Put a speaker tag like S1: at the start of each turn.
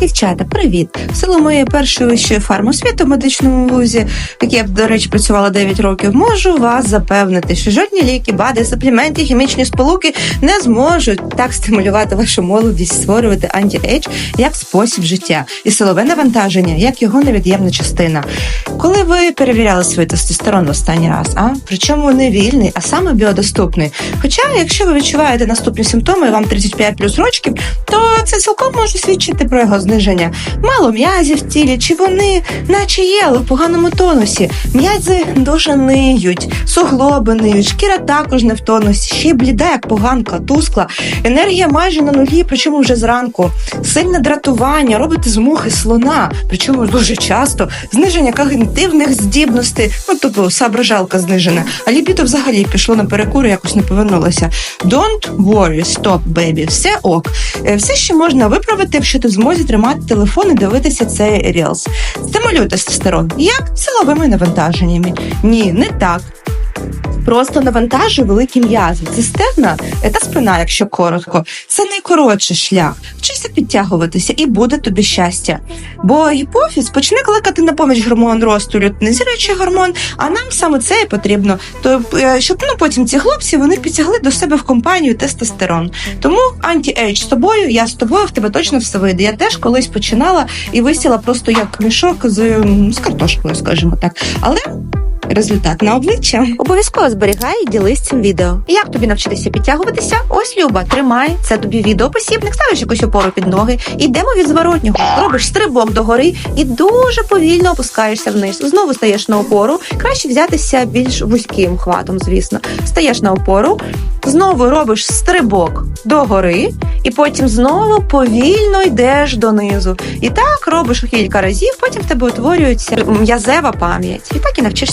S1: Дівчата, привіт! В силу моєї першої вищої фармосвіти в медичному вузі, якій я, до речі, працювала 9 років, можу вас запевнити, що жодні ліки, бади, суплементи, хімічні сполуки не зможуть так стимулювати вашу молодість, створювати анті-ейдж як спосіб життя і силове навантаження, як його невід'ємна частина. Коли ви перевіряли свій тестостерон в останній раз, а причому не вільний, а саме біодоступний. Хоча, якщо ви відчуваєте наступні симптоми, і вам 35 плюс рочків, то це цілком може свідчити про його зниження. Мало м'язів в тілі, чи вони, наче є, але в поганому тонусі. М'язи дуже ниють, суглоби ниють, шкіра також не в тонусі, ще й бліда, як поганка, тускла. Енергія майже на нулі, причому вже зранку. Сильне дратування, робите з мухи слона, причому дуже часто. Зниження когнітивних здібностей, ну тобто соображалка знижена. А лібідо взагалі пішло на перекур, якось не повернулося. Don't worry, stop, baby, все ок. Е, Все ще можна виправити, якщо ти змозі тримати телефон і дивитися цей Reels. Стимулюй тестостерон. Як? Силовими навантаженнями. Ні, не так. Просто навантажуй великі м'язи. Це стегна та спина, якщо коротко. Це найкоротший шлях. Вчися підтягуватися і буде тобі щастя. Бо гіпофіз почне кликати на поміч гормон росту, лютинізуючий гормон, а нам саме це і потрібно. То е, щоб ну потім ці хлопці вони підтягли до себе в компанію тестостерон. Тому анті-ейдж з тобою, я з тобою, в тебе точно все вийде. Я теж колись починала і висіла просто як мішок з, з картошкою, скажімо так. Але результат на обличчя.
S2: Обов'язково зберігай і ділись цим відео.
S1: Як тобі навчитися підтягуватися? Ось Люба, тримай. Це тобі відеопосібник, ставиш якусь опору під ноги. Ідемо від зворотнього. Робиш стрибок догори і дуже повільно опускаєшся вниз. Знову стаєш на опору. Краще взятися більш вузьким хватом, звісно. Стаєш на опору, знову робиш стрибок догори, і потім знову повільно йдеш донизу. І так робиш кілька разів, потім в тебе утворюється м'язева пам'ять. І так і навчишся.